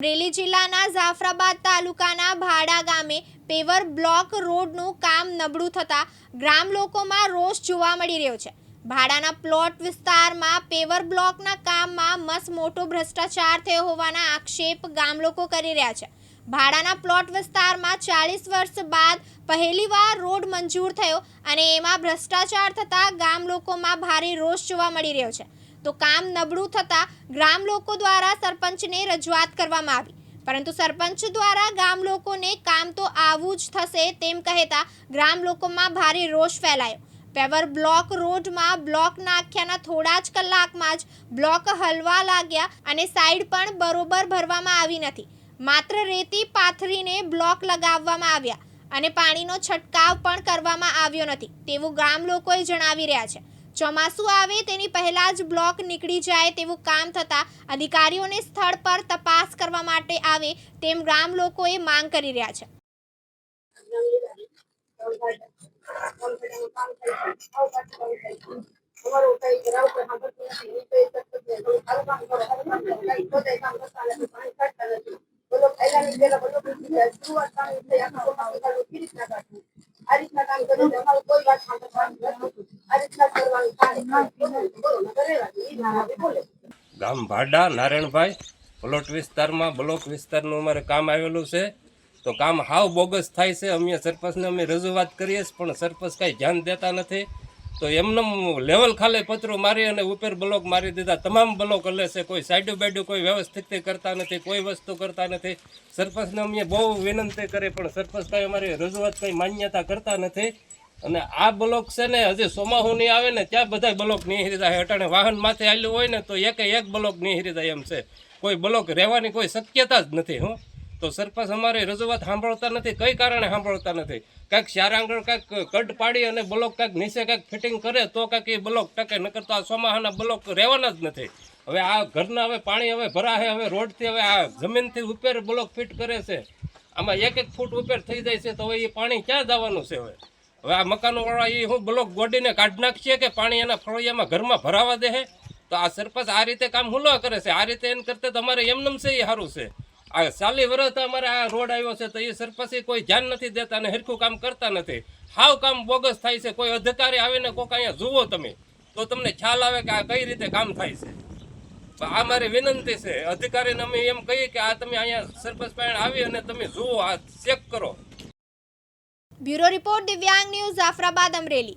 અમરેલી જિલ્લાના જાફરાબાદ તાલુકાના ભાડા ગામે પેવર બ્લોક રોડનું કામ નબળું થતાં ગ્રામ લોકોમાં રોષ જોવા મળી રહ્યો છે. ભાડાના પ્લોટ વિસ્તારમાં પેવર બ્લોકના કામમાં મસ મોટો ભ્રષ્ટાચાર થયો હોવાના આક્ષેપ ગામ લોકો કરી રહ્યા છે. ભાડાના પ્લોટ વિસ્તારમાં ચાલીસ વર્ષ બાદ પહેલીવાર રોડ મંજૂર થયો અને એમાં ભ્રષ્ટાચાર થતાં ગામ લોકોમાં ભારે રોષ જોવા મળી રહ્યો છે. તો કામ નબળું થતાં ગ્રામ લોકો દ્વારા સરપંચને રજૂઆત કરવામાં આવી. પરંતુ સરપંચ દ્વારા ગામ લોકોને કામ તો આવું જ થશે તેમ કહેતા ગ્રામ લોકોમાં ભારે રોષ ફેલાયો. પેવર બ્લોક રોડમાં બ્લોક નાખ્યાના થોડા જ કલાકમાં જ બ્લોક હલવા લાગ્યા અને સાઈડ પણ બરોબર ભરવામાં આવી નથી. માત્ર રેતી પાથરીને બ્લોક લગાવવામાં આવ્યા અને પાણીનો છંટકાવ પણ કરવામાં આવ્યો નથી, તેવું ગામ લોકોએ જણાવી રહ્યા છે. ચોમાસું આવે, તેની પહેલા જ બ્લોક નીકળી જાય તેવું કામ થતાં અધિકારીઓને સ્થળ પર તપાસ કરવા માટે આવે તેમ ગ્રામ લોકોએ માંગ કરી રહ્યા છે. આ રીતના કામ કર્યું કોઈ વાત ગામ ભાડા નારાયણભાઈ પ્લોટ વિસ્તારમાં બ્લોક વિસ્તારનું અમારે કામ આવેલું છે. તો કામ હાવ બોગસ થાય છે. અમે સરપંચને અમે રજૂઆત કરીએ છીએ, પણ સરપંચ કાંઈ ધ્યાન દેતા નથી. તો એમને લેવલ ખાલે પત્રો મારી અને ઉપર બ્લોક મારી દીધા. તમામ બ્લોક હલે છે. કોઈ સાઈડો બાઈડો કોઈ વ્યવસ્થિત કરતા નથી, કોઈ વસ્તુ કરતા નથી. સરપંચને અમે બહુ વિનંતી કરી, પણ સરપંચ કાંઈ અમારી રજૂઆત કંઈ માન્યતા કરતા નથી. અને આ બ્લોક છે ને હજી નહીં આવે ને ત્યાં બધા બ્લોક નિહરી જાય. અટાણે વાહન માથે આવેલું હોય ને તો એક એક બ્લોક નિહરી જાય એમ છે. કોઈ બ્લોક રહેવાની કોઈ શક્યતા જ નથી, હું. તો સરપંચ અમારી રજૂઆત સાંભળતા નથી, કઈ કારણે સાંભળતા નથી? કાંઈક શારાંગણ કાંઈક કટ પાડી અને બ્લોક કાંઈક નીચે કાંઈક ફિટિંગ કરે તો કાંઈક એ બ્લોક ટકે, નકર તો આ સોમાહાના બ્લોક રહેવાના જ નથી. હવે આ ઘરના હવે પાણી હવે ભરાશે હવે રોડથી હવે આ જમીનથી ઉપર બ્લોક ફિટ કરે છે. આમાં એક એક ફૂટ ઉપર થઈ જાય છે તો હવે એ પાણી ક્યાં જવાનું છે હવે? હવે આ મકાનો એ હું બ્લોક ગોડીને કાઢી નાખશે કે પાણી એના ફળિયામાં ઘરમાં ભરાવા દે તો આ સરપંચ આ રીતે કામ હુલો કરે છે? આ રીતે એમ કરતા તમારે એમનેમ છે એ સારું છે. આ ચાલી વર્ષ અમારે આ રોડ આવ્યો છે તો એ સરપંચે કોઈ ધ્યાન નથી દેતા અને હરખું કામ કરતા નથી. હાવ કામ બોગસ થાય છે. કોઈ અધિકારી આવીને કોઈક અહીંયા જુઓ તમે, તો તમને ખ્યાલ આવે કે આ કઈ રીતે કામ થાય છે. આ મારી વિનંતી છે. અધિકારીને અમે એમ કહીએ કે આ તમે અહીંયા સરપંચ પાસે આવી અને તમે જુઓ, આ ચેક કરો. Bureau report Divyang news Jafrabad Amreli